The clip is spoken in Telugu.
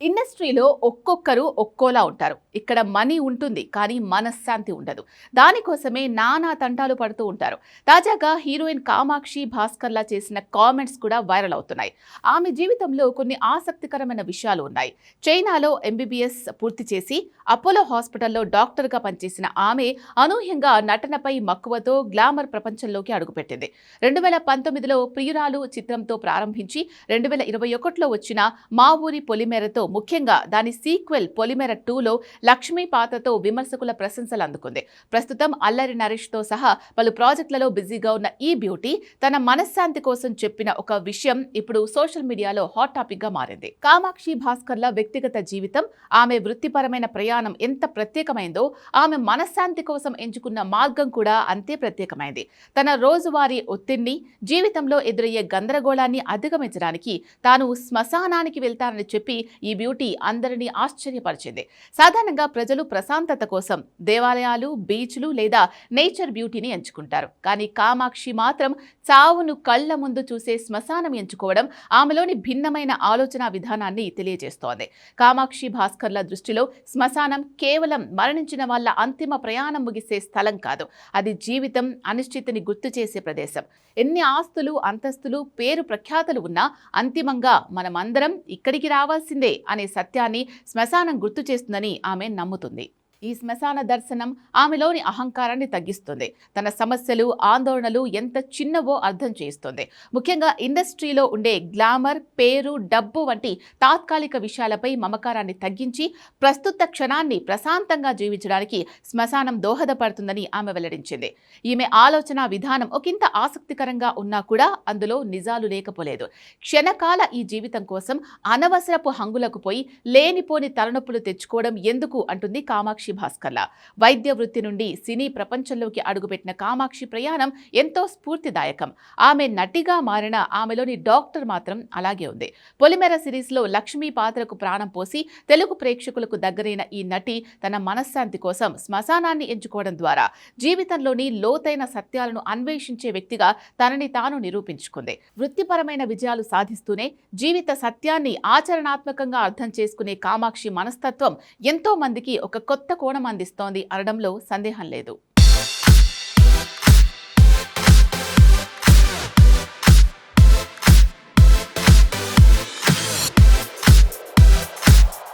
ఇండస్ట్రీలో ఒక్కొక్కరు ఒక్కోలా ఉంటారు. ఇక్కడ మనీ ఉంటుంది కానీ మనశ్శాంతి ఉండదు. దానికోసమే నానా తంటాలు పడుతూ ఉంటారు. తాజాగా హీరోయిన్ కామాక్షి భాస్కర్లా చేసిన కామెంట్స్ కూడా వైరల్ అవుతున్నాయి. ఆమె జీవితంలో కొన్ని ఆసక్తికరమైన విషయాలు ఉన్నాయి. చైనాలో ఎంబీబీఎస్ పూర్తి చేసి అపోలో హాస్పిటల్లో డాక్టర్గా పనిచేసిన ఆమె అనూహ్యంగా నటనపై మక్కువతో గ్లామర్ ప్రపంచంలోకి అడుగుపెట్టింది. రెండు వేల పంతొమ్మిదిలో ప్రియురాలు చిత్రంతో ప్రారంభించి రెండు వేల ఇరవై ఒకటిలో వచ్చిన మా ఊరి పొలిమేరతో ముఖ్యంగా దాని సీక్వెల్ పొలిమెర టూలో లక్ష్మీ పాత్రతో విమర్శకుల ప్రశంసలు అందుకుంది. ప్రస్తుతం అల్లరి నరేష్తో సహా పలు ప్రాజెక్టులలో బిజీగా ఉన్న ఈ బ్యూటీ తన మనశ్శాంతి కోసం చెప్పిన ఒక విషయం ఇప్పుడు సోషల్ మీడియాలో హాట్ టాపిక్గా మారింది. కామాక్షి భాస్కర్ల వ్యక్తిగత జీవితం ఆమె వృత్తిపరమైన ప్రయాణం ఎంత ప్రత్యేకమైందో ఆమె మనశ్శాంతి కోసం ఎంచుకున్న మార్గం కూడా అంతే ప్రత్యేకమైంది. తన రోజువారీ ఒత్తిడిని జీవితంలో ఎదురయ్యే గందరగోళాన్ని అధిగమించడానికి తాను శ్మశానానికి వెళ్తానని చెప్పి ఈ బ్యూటీ అందరినీ ఆశ్చర్యపరిచింది. సాధారణంగా ప్రజలు ప్రశాంతత కోసం దేవాలయాలు బీచ్లు లేదా నేచర్ బ్యూటీని ఎంచుకుంటారు. కానీ కామాక్షి మాత్రం చావును కళ్ళ ముందు చూసే శ్మశానం ఎంచుకోవడం ఆమెలోని భిన్నమైన ఆలోచన విధానాన్ని తెలియజేస్తోంది. కామాక్షి భాస్కర్ల దృష్టిలో శ్మశానం కేవలం మరణించిన వాళ్ళ అంతిమ ప్రయాణం ముగిసే స్థలం కాదు. అది జీవితం అనిశ్చితిని గుర్తు చేసే ప్రదేశం. ఎన్ని ఆస్తులు అంతస్తులు పేరు ప్రఖ్యాతలు ఉన్నా అంతిమంగా మనమందరం ఇక్కడికి రావాల్సిందే అనే సత్యాన్ని శ్మశానం గుర్తు చేస్తుందని ఆమె నమ్ముతుంది. ఈ శ్మశాన దర్శనం ఆమెలోని అహంకారాన్ని తగ్గిస్తుంది. తన సమస్యలు ఆందోళనలు ఎంత చిన్నవో అర్థం చేస్తుంది ముఖ్యంగా ఇండస్ట్రీలో ఉండే గ్లామర్ పేరు డబ్బు వంటి తాత్కాలిక విషయాలపై మమకారాన్ని తగ్గించి ప్రస్తుత క్షణాన్ని ప్రశాంతంగా జీవించడానికి శ్మశానం దోహదపడుతుందని ఆమె వెల్లడించింది. ఈమె ఆలోచన విధానం ఒకంత ఆసక్తికరంగా ఉన్నా కూడా అందులో నిజాలు లేకపోలేదు. క్షణకాల ఈ జీవితం కోసం అనవసరపు హంగులకు పోయి లేనిపోని తలనొప్పులు తెచ్చుకోవడం ఎందుకు అంటుంది కామాక్షి భాస్కర్ల. వైద్య వృత్తి నుండి సినీ ప్రపంచంలోకి అడుగుపెట్టిన కామాక్షి ప్రయాణం ఎంతో స్ఫూర్తిదాయకం. ఆమె నటిగా మారిన ఆమెలోని డాక్టర్ మాత్రం అలాగే ఉంది. పొలిమెర సిరీస్లో లక్ష్మీ పాత్రకు ప్రాణం పోసి తెలుగు ప్రేక్షకులకు దగ్గరైన ఈ నటి తన మనశ్శాంతి కోసం శ్మశానాన్ని ఎంచుకోవడం ద్వారా జీవితంలోని లోతైన సత్యాలను అన్వేషించే వ్యక్తిగా తనని తాను నిరూపించుకుంది. వృత్తిపరమైన విజయాలు సాధిస్తూనే జీవిత సత్యాన్ని ఆచరణాత్మకంగా అర్థం చేసుకునే కామాక్షి మనస్తత్వం ఎంతో మందికి ఒక కొత్త కోణం అందిస్తోంది. అనడంలో సందేహం లేదు.